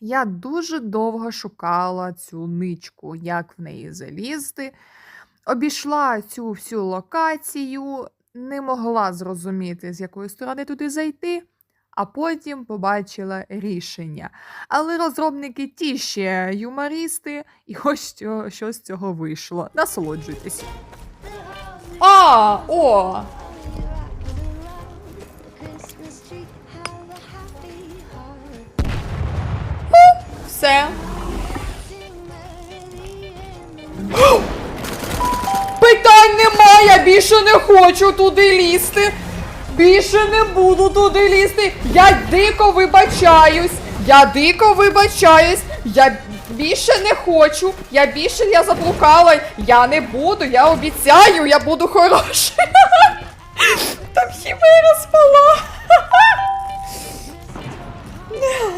Я дуже довго шукала цю ничку, як в неї залізти. Обійшла цю всю локацію, не могла зрозуміти, з якої сторони туди зайти, а потім побачила рішення. Але розробники ті ще юмористи, і ось що, що з цього вийшло. Насолоджуйтесь. А, о! Все. Питань немає, я більше не хочу туди лізти. Більше не буду туди лізти. Я дико вибачаюсь. Я дико вибачаюсь. Я більше не хочу. Я більше я заблукала. Я не буду, я обіцяю, я буду хороший.